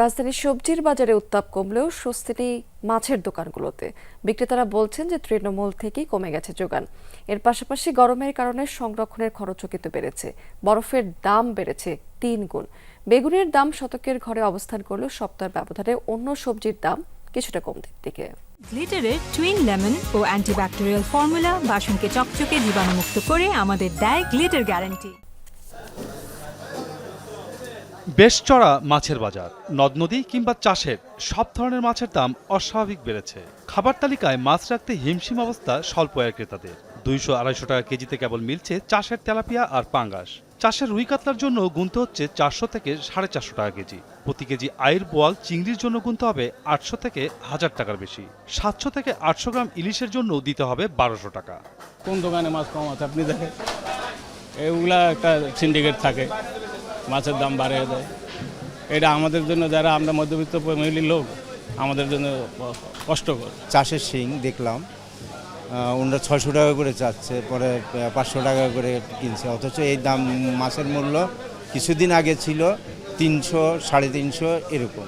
রাজধানীর সবজির বাজারে উত্তাপ কমলেও স্বস্তি নেই মাছের দোকানগুলোতে। বিক্রেতারা বলছেন যে তৃণমূল থেকেই কমে গেছে যোগান। এর পাশাপাশি গরমের কারণে সংরক্ষণের খরচও কিন্তু বেড়েছে। বরফের দাম বেড়েছে তিন গুণ। বেগুনের দাম শতকের ঘরে অবস্থান করলেও সপ্তাহের ব্যবধানে অন্য সবজির দাম কিছুটা কমতে দিকে। গ্লিটারের টুইন লেমন ও অ্যান্টিব্যাকটেরিয়াল ফর্মুলা বাসনকে চকচকে জীবাণুমুক্ত করে আমাদের দেয় গ্লিটার গ্যারান্টি বেশ চড়া মাছের বাজার নদ নদী কিংবা চাষের সব ধরনের মাছের দাম অস্বাভাবিক বেড়েছে। খাবার তালিকায় মাছ রাখতে হিমশিম অবস্থা স্বল্প আয়ের ক্রেতাদের। দুইশো আড়াইশো টাকা কেজিতে কেবল মিলছে চাষের তেলাপিয়া আর পাঙ্গাস। চাষের রুই কাতলার জন্য গুনতে হচ্ছে চারশো থেকে সাড়ে চারশো টাকা কেজি। প্রতি কেজি আয়ের বোয়াল চিংড়ির জন্য গুনতে হবে আটশো থেকে হাজার টাকার বেশি। সাতশো থেকে আটশো গ্রাম ইলিশের জন্য দিতে হবে বারোশো টাকা। কোন দোকানে মাছ কম আছে? আপনি দেখেন। এগুলা একটা সিন্ডিকেট থাকে। মাছের দাম বাড়িয়ে দেয়। এটা আমাদের জন্য যারা আমরা মধ্যবিত্ত ফ্যামিলির লোক আমাদের জন্য কষ্টকর। চাষের শিং দেখলাম। ওনারা ছশো টাকা করে চাচ্ছে পরে পাঁচশো টাকা করে কিনছে। অথচ এই দাম মাছের মূল্য কিছুদিন আগে ছিল তিনশো সাড়ে তিনশো এরকম।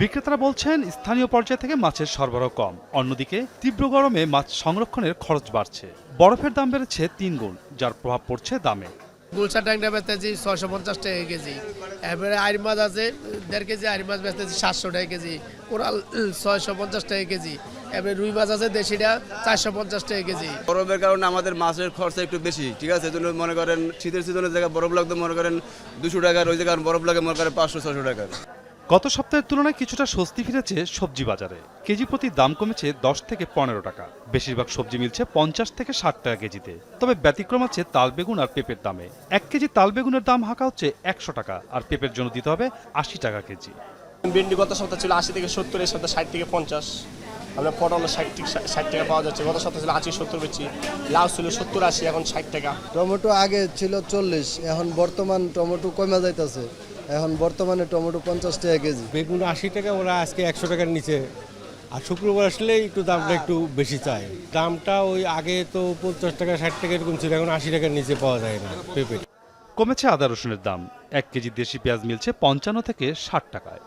বিক্রেতারা বলছেন স্থানীয় পর্যায় থেকে মাছের সরবরাহ কম। অন্যদিকে তীব্র গরমে মাছ সংরক্ষণের খরচ বাড়ছে। বরফের দাম বেড়েছে তিন গুণ যার প্রভাব পড়ছে দামে। গুলশা ট্যাংরা বেচতেছি ছয়শো পঞ্চাশ টাকা কেজি। এরপরে আইর মাছ আছে, দেড় কেজি আইর মাছ বেচতেছি সাতশো টাকা কেজি। কোরাল ছয়শো পঞ্চাশ টাকা কেজি। এবারে রুই মাছ আছে দেশিটা চারশো পঞ্চাশ টাকা কেজি। বরফের কারণে আমাদের মাছের খরচা একটু বেশি, ঠিক আছে? জন্য মনে করেন শীতের সিজনের জায়গায় বরফ লাগতে, মনে করেন দুশো টাকার ওই জায়গায় বরফ লাগে, মনে করেন পাঁচশো ছশো টাকার গত সপ্তাহের তুলনায় কিছুটা স্বস্তি ফিরেছে সবজি বাজারে। কেজি প্রতি দাম কমেছে দশ থেকে পনেরো টাকা। বেশিরভাগ সবজি মিলছে পঞ্চাশ থেকে ষাট টাকা কেজিতে। তবে ব্যতিক্রম আছে তাল বেগুন আর পেঁপের দামে। এক কেজি তাল বেগুনের দাম হাঁকা হচ্ছে একশো টাকা আর পেঁপের জন্য দিতে হবে আশি টাকা কেজি। ভেন্ডি গত সপ্তাহ ছিল আশি থেকে সত্তর এই সপ্তাহ ষাট থেকে পঞ্চাশ। আমরা পটল ষাট থেকে ষাট টাকা পাওয়া যাচ্ছে। গত সপ্তাহ ছিল আশি সত্তর বেচি লাউ ছিল সত্তর আশি এখন ষাট টাকা। টমেটো আগে ছিল চল্লিশ এখন বর্তমান টমেটো কমে যাইতেছে। এখন বর্তমানে টমেটো পঞ্চাশ টাকা কেজি। বেগুন আশি টাকা ওরা আজকে একশো টাকার নিচে। আর শুক্রবার আসলে একটু দামটা একটু বেশি চায়। দামটা ওই আগে তো পঞ্চাশ টাকা ষাট টাকা এরকম ছিল এখন আশি টাকার নিচে পাওয়া যায় না পেঁপে। কমেছে আদা রসুনের দাম। এক কেজি দেশি পেঁয়াজ মিলছে পঞ্চান্ন থেকে ষাট টাকায়।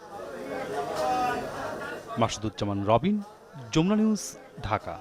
মাসুদুজ্জামান রবিন যমুনা নিউজ ঢাকা।